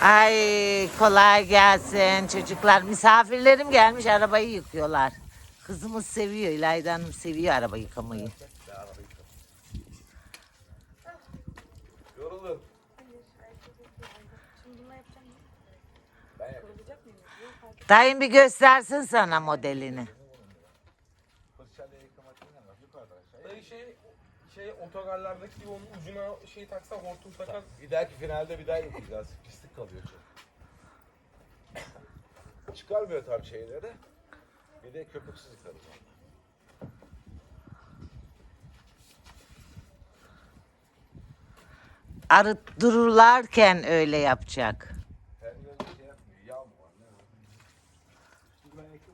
Ay kolay gelsin çocuklar. Misafirlerim gelmiş arabayı yıkıyorlar. Kızımız seviyor. İlayda Hanım seviyor araba yıkamayı. Yoruldum. Dayım bir göstersin sana modelini. Fırçayla yıkama makinesi var. Yukarıda aşağıya. Dayı şey şey otogarlardaki gibi onun ucuna şey taksa hortum takar. Bir dahaki finalde bir daha yıkayacağız. Pislik kalıyor çok. Çıkarmıyor tam şeyleri. Bir de köpüksüz yıkarız onu. Arıt dururlarken öyle yapacak. Her yerde şey.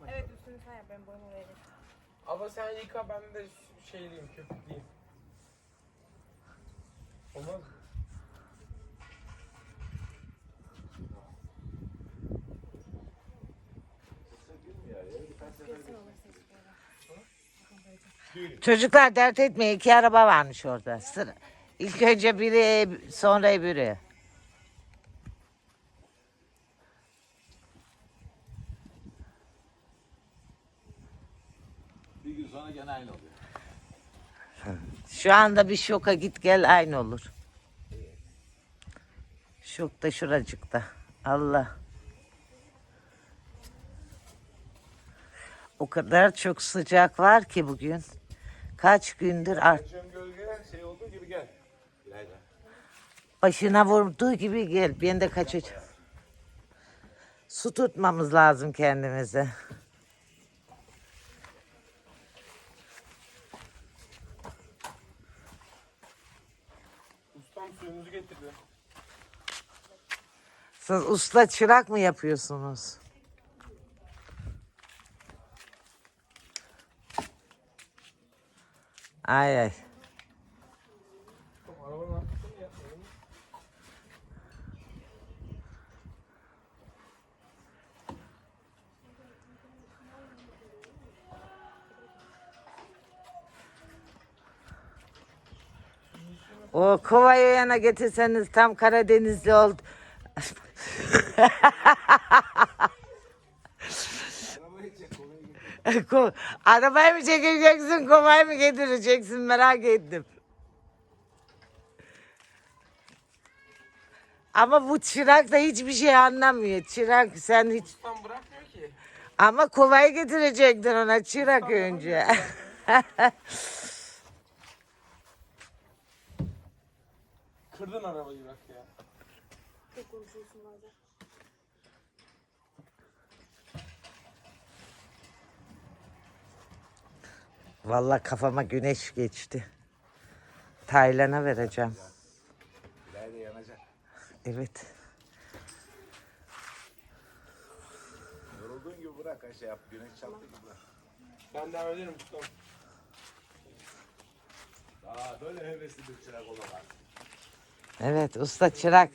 Evet üstünü sen yap ben boyama veririm. Ama sen yıka ben de şeyliyim köpükleyeyim. Olmaz mı? Çocuklar dert etmeyin. iki araba varmış orada. Sıra. İlk önce biri sonra öbürü. Bir gün sonra gene aynı oluyor. Şu anda bir şoka git gel aynı olur. Şok da şuracıkta. Allah. O kadar çok sıcak var ki bugün. Kaç gündür art şey olduğu gibi gel. Başına vurduğu gibi gel. Ben de kaçacağım. Su tutmamız lazım kendimize. Siz usta çırak mı yapıyorsunuz? Ay ay. O kovayı yana getirseniz tam Karadenizli oldu. Arabayı mı çekeceksin, kovayı mı getireceksin merak ettim. Ama bu çırak da hiçbir şey anlamıyor. Çırak sen hiç... Ustam bırakmıyor ki. Ama kovayı getirecektin ona çırak önce. Kırdın arabayı bak ya. Çok konuşuyorsun bazen. Vallahi kafama güneş geçti. Taylan'a vereceğim. İlayda yanacak. Evet. Yorulduğun gibi bırak. Şey yap. Güneş çarptı gibi bırak. Ben devam ederim ustam. Aa böyle hevesli bir çırak olamaz. Evet usta çırak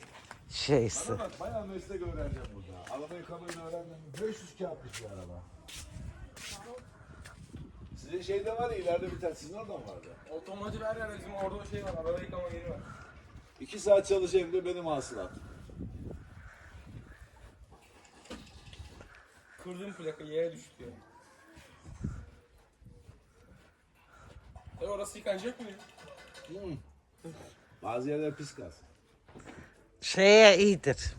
şeysi. Bana bak bayağı meslek öğreneceğim burada. Araba yıkamayı öğrendim. 500 kağıtmış bir araba. Sizin şeyde var ya ileride bir tane sizin oradan vardı. Otomotiv her yerde bizim orada şey var. Araba yıkama yeri var. 2 saat çalışayım da benim hasılat. Kırdığım plakayı yere düştü ya. E orası yıkanacak mı? ya? Bazı yerler pis gaz. Şeye iyidir.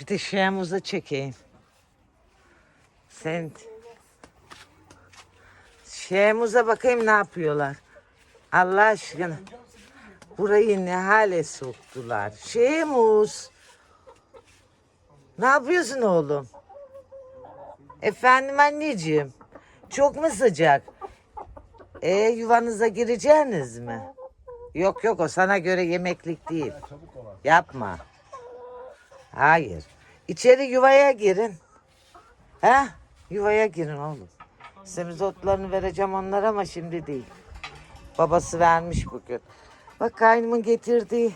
Bir de şeyimizi çekeyim. Sen şeyimize bakayım ne yapıyorlar. Allah aşkına. Burayı ne hale soktular. Şeymuz. Ne yapıyorsun oğlum? Efendim anneciğim. Çok mu sıcak? E yuvanıza gireceğiniz mi? Yok yok o sana göre yemeklik değil. Yapma. Hayır. İçeri yuvaya girin. He? Yuvaya girin oğlum. Semizotlarını vereceğim onlara ama şimdi değil. Babası vermiş bugün. Bak kaynımın getirdiği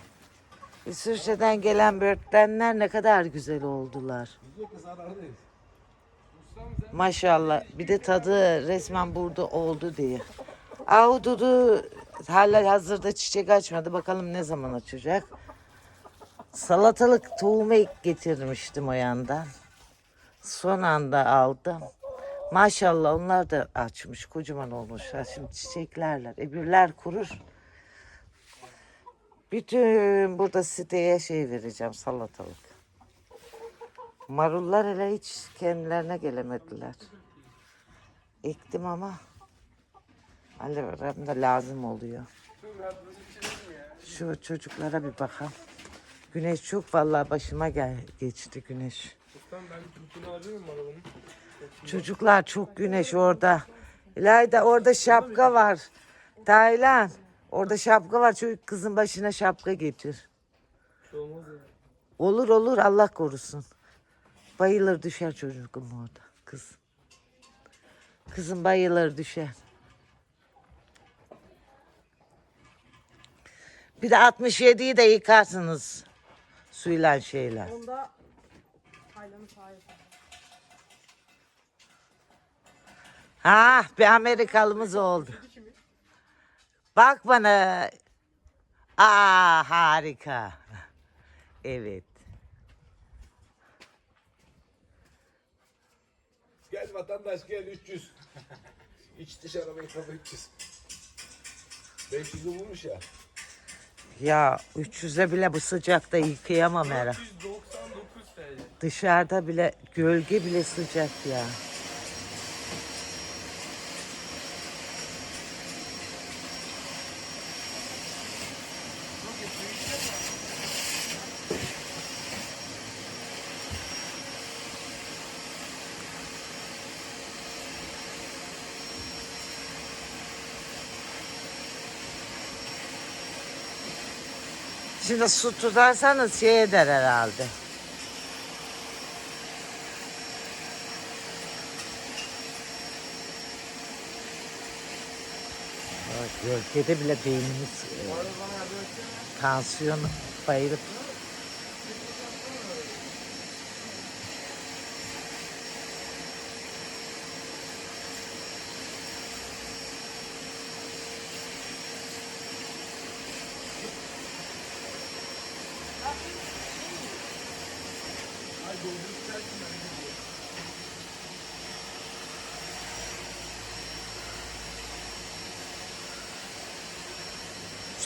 İsviçre'den gelen böğürtlenler ne kadar güzel oldular. Maşallah. Bir de tadı resmen burada oldu diye. Ahududu hala hazırda çiçek açmadı. Bakalım ne zaman açacak. Salatalık tohumu getirmiştim o yandan. Son anda aldım. Maşallah onlar da açmış. Kocaman olmuşlar. Şimdi çiçeklerler. Öbürler kurur. Bütün burada siteye şey vereceğim salatalık. Marullar hele hiç kendilerine gelemediler. Ektim ama Alevram da lazım oluyor. Şu çocuklara bir bakalım. Güneş çok vallahi başıma gel geçti güneş. Ben arabanın? Çocuklar çok güneş orada. İlayda orada şapka var. Taylan orada şapka var. Çocuk kızın başına şapka getir. Şey. Olur olur Allah korusun. Bayılır düşer çocuğum orada. Kız. Kızım bayılır düşer. Bir de 67'yi de yıkarsınız. Suyla şeyler. Onda Taylan'ın sahibi. Ha bir Amerikalımız oldu. Bak bana. Aa harika. Evet. Gel vatandaş gel 300. İç dış arabayı kafa 300. 500'ü bulmuş ya. Ya 300'e bile bu sıcakta yıkayamam herhalde. 199 TL. Dışarıda bile gölge bile sıcak ya. Şimdi su tutarsanız şey eder herhalde. Bak gölgede bile beynimiz e, tansiyon bayılıp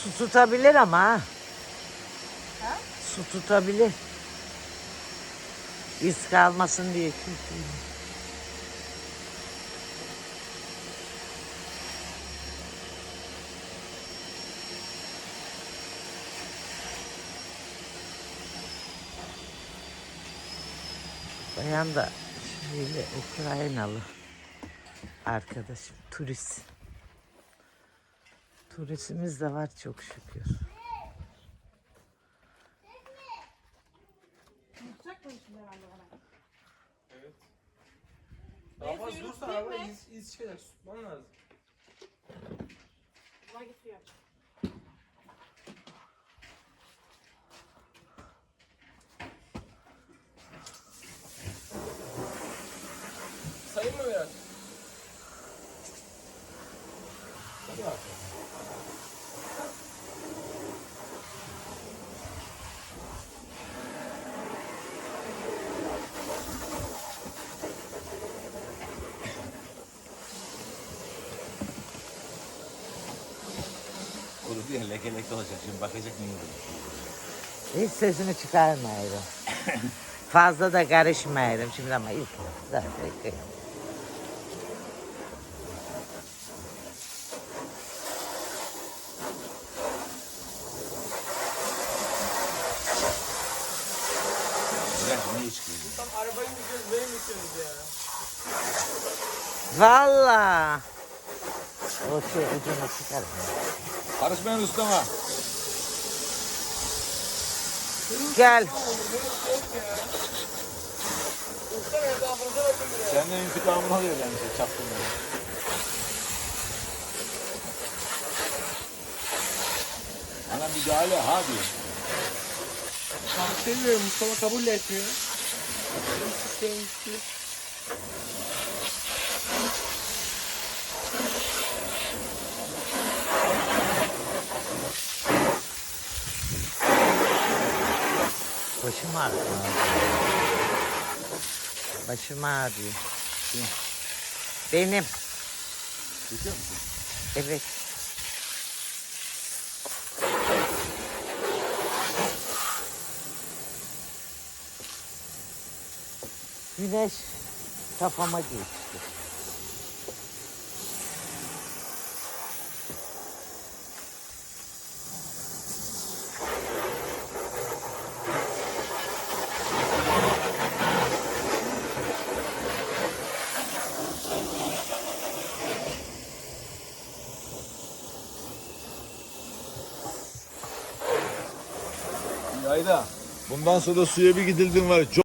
su tutabilir ama ha. Su tutabilir. İz kalmasın diye. Bayan da şöyle Ukraynalı arkadaşım turist. Turistimiz de var çok şükür. Evet. Daha fazla dursa araba iz, iz çıkacak. Tutman lazım. Buna getiriyor. Mı biraz? Kurudu ya leke leke olacak şimdi bakacak mıyım? Hiç sesini çıkarmayırım. Fazla da karışmayırım şimdi ama ilk zaten kıyamam. Güzel şimdi hiç çıkıyor. Tam arabayı mı yıkıyoruz, beni mi yıkıyorsunuz ya? Valla. O şey ucunu çıkarım. Karışmayın ustama. Gel. Senden intikamını alıyor yani şey çaktın beni. Ana müdahale ha diyor. Seviyorum Mustafa kabul etmiyor. Başım ağrıyor. Başım ağrıyor. Benim. Çekiyor musun? Evet. Güneş kafama geçti. Bundan sonra suya bir gidildin var. Çok